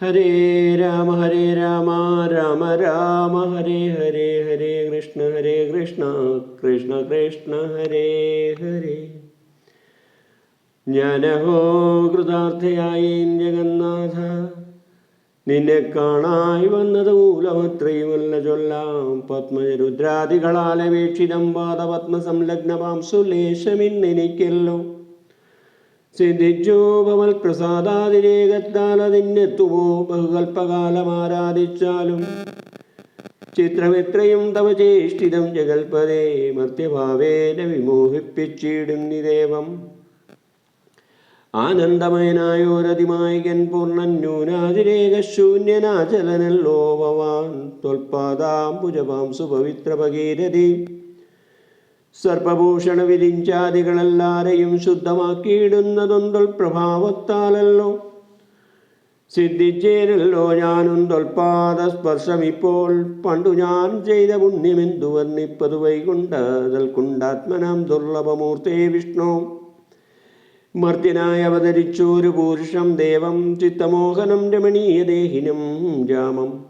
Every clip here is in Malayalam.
ഹരേ രാമ ഹരേ രാമ രാമ രാമ ഹരേ ഹരേ ഹരേ കൃഷ്ണ ഹരേ കൃഷ്ണ കൃഷ്ണ കൃഷ്ണ ഹരേ ഹരേ. ഞാനഹോ കൃതാർത്ഥയായി ജഗന്നാഥ നിന്നെ കാണായി വന്നത് മൂലമത്രയുമല്ല ചൊല്ലാം. പത്മരുദ്രാദികളാൽ വീക്ഷിതം പാദപത്മസംലഗ്നമാം സുലേശമിന്നെനിക്കല്ലോ സിദ്ധിച്ചു ഭവൽ പ്രസാദാതിരേകത്താൽ അതിനെത്തുമോ ബഹുകൽപ്പകാലം ആരാധിച്ചാലും തവ ചേഷ്ടിതം ജഗൽപദേ മർത്യഭാവേന വിമോഹിപ്പിച്ചിടും നിദേവം ആനന്ദമയനായോരതിമായകൻ പൂർണൻ ന്യൂനാതിരേകശൂന്യനാചലനല്ലോ ഭവാൻ ത്വൽപാദാംബുജപാം സുപവിത്ര ഭഗീരഥി സർപ്പഭൂഷണ വിരിഞ്ചാദികളെല്ലാരെയും ശുദ്ധമാക്കിയിടുന്നതൊന്തൽ പ്രഭാവത്താലല്ലോ. സിദ്ധിച്ചേരല്ലോ ഞാനും സ്പർശമിപ്പോൾ. പണ്ടു ഞാൻ ചെയ്ത പുണ്യമെന്തു വർണിപ്പതു വൈകുണ്ട കുണ്ടാത്മനാം ദുർലഭമൂർത്തേ വിഷ്ണു. മർത്യനായി അവതരിച്ചൊരു പുരുഷം ദേവം ചിത്തമോഹനം രമണീയദേഹിനം രാമം.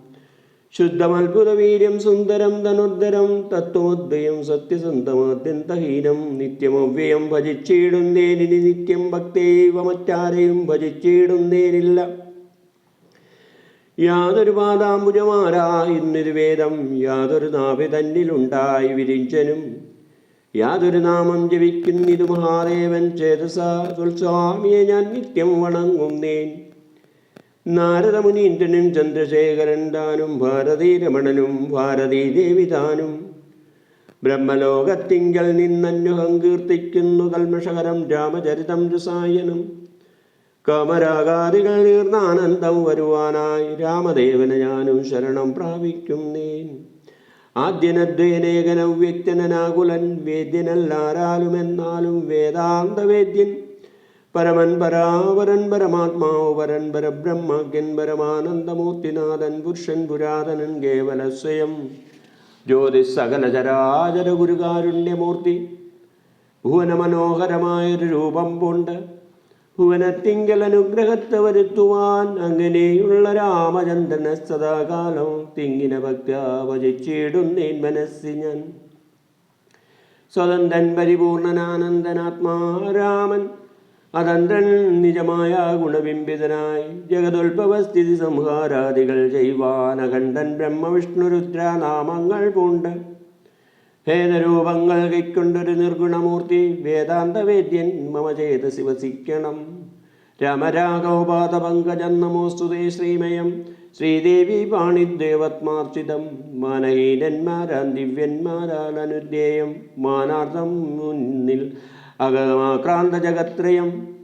ശുദ്ധമത്ഭുതവീര്യം സുന്ദരം ധനുർധരം തത്വോദ്വയം സത്യസന്ധമാത്യന്തഹീനം നിത്യമവ്യയം ഭജിച്ചിടുന്നേനി നിത്യം ഭക്തൈവ മറ്റാരെയും ഭജിച്ചിടുന്നേനില്ല. യാതൊരു പാദാംബുജമാരാ ഇന്നൊരു വേദം യാതൊരു നാഭി തന്നിലുണ്ടായി വിരിഞ്ചനും. യാതൊരു നാമം ജപിക്കുന്നിതു മഹാദേവൻ ചേതസ തുൽസ്വാമിയെ ഞാൻ നിത്യം വണങ്ങുന്നേൻ. നാരദമുനീന്ദ്രനും ചന്ദ്രശേഖരൻ താനും ഭാരതീ രമണനും ഭാരതീ ദേവി താനും. ബ്രഹ്മലോകത്തിങ്കൽ നിന്നന്യുഹം കീർത്തിക്കുന്നു കൽമഷകരം രാമചരിതം രസായനം. കാമരാഗാദികൾ നീർന്നാനന്ദം വരുവാനായി രാമദേവന് ഞാനും ശരണം പ്രാപിക്കുന്നേൻ ആദ്യനദ്വയനേകനവ്യക്തനാകുലൻ വേദ്യനല്ലാരാലും എന്നാലും വേദ്യൻ പരമൻ പരാവരൻ പരമാത്മാവ് വരൻ പരബ്രഹ്മജ്ഞൻ പരമാനന്ദമൂർത്തിനാഥൻ പുരുഷൻ പുരാതനൻ കേവല സ്വയം ജ്യോതിസ് സകല ചരാചര ഗുരുകാരുണ്യമൂർത്തി ഭുവന മനോഹരമായൊരു രൂപം കൊണ്ട് ഭുവനത്തിങ്കൽ അനുഗ്രഹത്തെ വരുത്തുവാൻ അങ്ങനെയുള്ള രാമചന്ദ്രനെ സദാകാലം തിങ്ങിന ഭക്താവചിച്ചിടുന്നേൻ മനസ്സി ഞാൻ. സ്വതന്ത്രൻ പരിപൂർണനാനന്ദനാത്മാ രാമൻ അതന്ത്രൻ നിജമായ ഗുണബിംബിതനായി ജഗതുൽഭവസ്ഥിതി സംഹാരാദികൾ ചെയ്യുവാൻ അഖണ്ഡൻ ബ്രഹ്മവിഷ്ണുരുദ്ര നാമങ്ങൾ പൂണ്ട്. ഭേദരൂപങ്ങൾ കൈക്കൊണ്ടൊരു നിർഗുണമൂർത്തി വേദാന്ത വേദ്യൻ മമ ചേതസി വസിക്കണം രാമരാഘവപാദ പങ്കജം നമോസ്തുതേ ശ്രീമയം. ശ്രീദേവി പാണിദേവത്മാർച്ചിതം. മാനഹീനന്മാരാൻ ദിവ്യന്മാരാൽ അനുദ്ധേയം മാനാർത്ഥം മുന്നിൽ അകമാക്രാന്ത ജഗത്രയം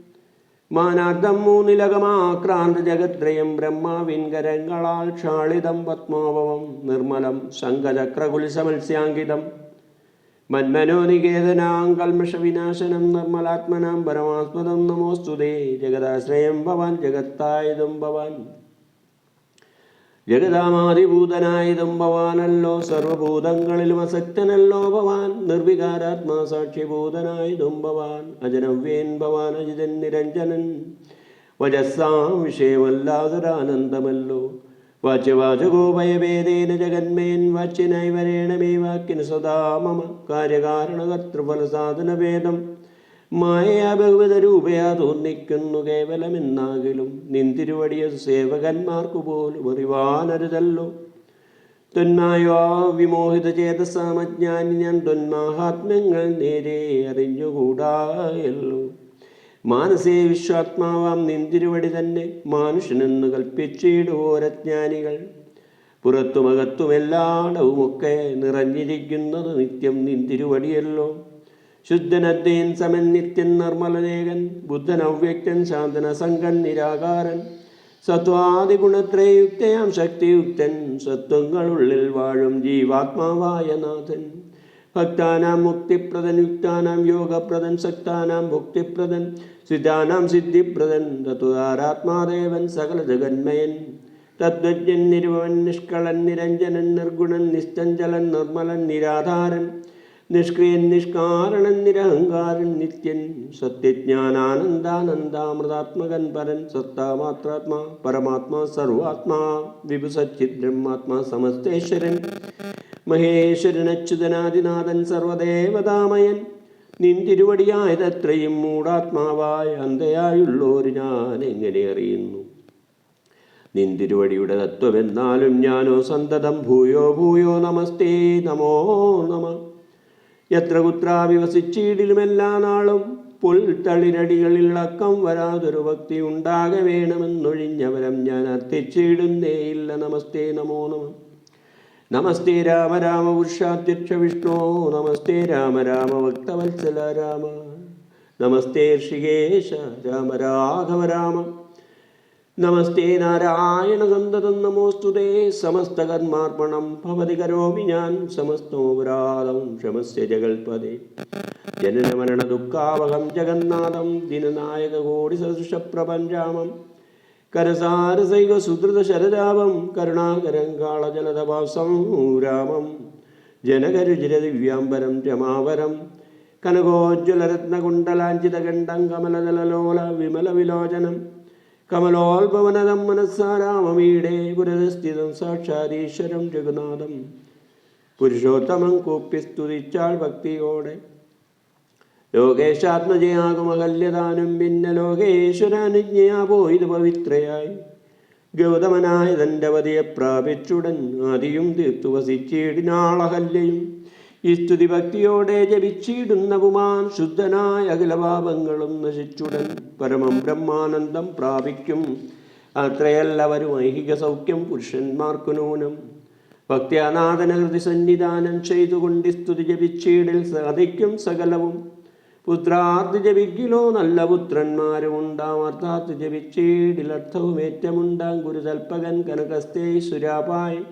മാനാർദ്ദം മൂന്നിലകമാക്രാന്ത ജഗത്രയം ബ്രഹ്മാവിൻ കരങ്ങളാൽ ക്ഷാളിതം പത്മാവം നിർമ്മലം ശംഖചക്രകുലിസമത്സ്യാങ്കിതം മന്മനോനികേതനാം കൽമഷവിനാശനം നിർമ്മലാത്മനാം പരമാത്മതം നമോസ്തുതേ. ജഗദാശ്രയം ഭവാൻ. ജഗത്തായതും ഭവാൻ. ജഗതാമാതിഭൂതനായതും ഭവാനല്ലോ സർവഭൂതങ്ങളിലും അസക്തനല്ലോ ഭവാൻ. നിർവികാരാത്മാ സാക്ഷിഭൂതനായതും ഭവാൻ. അജനവ്യേൻ ഭവാൻ അജിതൻ നിരഞ്ജനൻ. വജസ്സാം വിഷയമല്ലാതൊരാനന്ദമല്ലോ. വാച്യവാചകോപയവേദേന ജഗന്മേൻ വാച്യനായി വരേണമേ വാക്കിന് സദാ മമ. കാര്യകാരണകർത്തൃഫലസാധനഭേദം മായയാ ബഹുവിധ രൂപയാ തോന്നിക്കുന്നു കേവലമെന്നാകിലും. നിന്തിരുവടിയ സേവകന്മാർക്കു പോലും അറിവാനരുതല്ലോ തൊന്മായോ വിമോഹിത ചേതസാമജ്ഞാനി ഞാൻ തൊന്മാഹാത്മ്യങ്ങൾ നേരെ അറിഞ്ഞുകൂടായല്ലോ മാനസേ വിശ്വാത്മാവാം നിന്തിരുവടി തന്നെ മാനുഷനെന്ന് കൽപ്പിച്ചിടുവോരജ്ഞാനികൾ പുറത്തുമകത്തുമെല്ലാടവുമൊക്കെ നിറഞ്ഞിരിക്കുന്നത് നിത്യം നിന്തിരുവടിയല്ലോ. ശുദ്ധനദ്ദയൻ സമൻ നിത്യൻ നിർമ്മലനേകൻ ബുദ്ധൻ അവ്യക്തൻ ശാന്തന സംഘൻ നിരാകാരൻ. സത്വാദിഗുണത്രയുക്തയാം ശക്തിയുക്തൻ സത്വങ്ങളുള്ളിൽ വാഴും ജീവാത്മാവായ നാഥൻ. ഭക്താനാം മുക്തിപ്രദൻ യുക്താനാം യോഗപ്രദൻ ശക്താനാം ഭുക്തിപ്രദൻ സിദ്ധാനാം സിദ്ധിപ്രദൻ തത്വതാരാത്മാദേവൻ സകല ജഗന്മയൻ. തദ്വജ്ഞൻ നിരുവൻ നിഷ്കളൻ നിരഞ്ജനൻ നിർഗുണൻ നിശ്ചഞ്ചലൻ നിർമ്മലൻ നിരാധാരൻ. നിഷ്ക്രിയൻ നിഷ്കാരണൻ നിരഹങ്കാരൻ നിത്യൻ സത്യജ്ഞാനാനന്ദാനന്ദാമൃതാത്മകൻ പരൻ സത്താമാത്രാത്മാ പരമാത്മാ സർവാത്മാ വിഭുസച്ചിത് ബ്രഹ്മാത്മാ സമസ്തേശ്വരൻ മഹേശ്വരൻ അച്യുതനാദിനാഥൻ സർവദേവതാമയൻ നിൻ തിരുവടിയായതത്രയും മൂടാത്മാവായ അന്തയായുള്ളോരു ഞാൻ എങ്ങനെ അറിയുന്നു? നിൻ തിരുവടിയുടെ തത്വമെന്നാലും ഞാനോ സന്തതം ഭൂയോ ഭൂയോ നമസ്തേ നമോ നമ എത്ര കുത്രാവി വസിച്ചീടിലുമെല്ലാ നാളും പുൽത്തളിരടികളിൽ അക്കം വരാതൊരു ഭക്തി ഉണ്ടാകെ വേണമെന്നൊഴിഞ്ഞവരം ഞാൻ അർത്ഥിച്ചിടുന്നേയില്ല നമസ്തേ നമോ നമ. നമസ്തേ രാമ രാമ പുരുഷാധ്യക്ഷ വിഷ്ണു. നമസ്തേ രാമ രാമ ഭക്തവത്സല രാമ. നമസ്തേ ഋഷികേശ രാമ രാഘവ രാമ. നമസ്തേ നാരായണ സന്തതം നമോസ്തുതേ സമസ്തകർമാർപ്പണം ഭവതി കരോമി ഞാൻ. സമസ്തോപരാധം ക്ഷമസ്യ ജഗൽപദേ ജനനമരണ ദുഃഖാവഹം ജഗന്നാഥം. ദിനനായക കോടി സദൃശ പ്രപഞ്ചാമം. കരസാരസൈക സുധൃത ശരരാമം കരുണാകരം കാളജലതപാസം രാമം. ജനകരുചിര ദിവ്യാംബരം രമാവരം. കനകോജ്വലരത്നകുണ്ടലാഞ്ചിതകണ്ഠം കമലജലലോല വിമല വിലോചനം കമലോത്ഭവനദം മനസ്സാരാമമീടെ പുരതസ്ഥിതം സാക്ഷാതീശ്വരം ജഗന്നാഥം. പുരുഷോത്തമം കൂപ്പി സ്തുതിച്ചാൾ ഭക്തിയോടെ. ലോകേശാത്മജയാകുമകല്യദാനം പിന്നെ ലോകേശ്വരാനുജ്ഞയാ പോയത് പവിത്രയായി. ഗൗതമനായ തന്റെ പതിയെ പ്രാപിച്ചുടൻ ആദിയും തീർത്തു വസിച്ചിടിനാളഹല്യയും. ഈ സ്തുതി ഭക്തിയോടെ ജപിച്ചിടുന്ന പുമാൻ ശുദ്ധനായ അഖിലപാപങ്ങളും നശിച്ചുടൻ. പരമം ബ്രഹ്മാനന്ദം പ്രാപിക്കും. അത്രയല്ലവരും ഐഹിക സൗഖ്യം പുരുഷന്മാർക്കു നൂനം. ഭക്തിയാനാഥന സന്നിധാനം ചെയ്തുകൊണ്ട് സ്തുതി ജപിച്ചീടിൽ സാധിക്കും സകലവും. പുത്രാർത്ഥി ജപിക്കിലോ നല്ല പുത്രന്മാരും ഉണ്ടാം അർത്ഥാർത്ഥി ജപിച്ചീടിൽ അർത്ഥവും ഏറ്റമുണ്ടാം. ഗുരുതൽപകൻ കനകസ്തേ സുരാപായ്.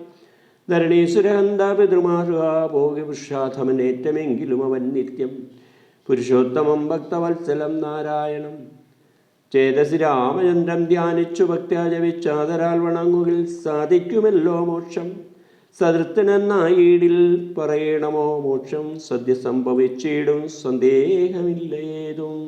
ധരണീസുരഹന്ത പിതൃമാഷുക ഭോഗി പുരുഷാധമനേറ്റമെങ്കിലും അവൻ നിത്യം. പുരുഷോത്തമം ഭക്തവത്സലം നാരായണം. ചേതസി രാമചന്ദ്രം ധ്യാനിച്ചു ജപിച്ചാതരാൽ വണങ്ങുകിൽ സാധിക്കുമല്ലോ മോക്ഷം. സദൃത്തനെന്നായിടിൽ പറയണമോ മോക്ഷം? സദ്യ സംഭവിച്ചിടും സന്ദേഹമില്ലേതും.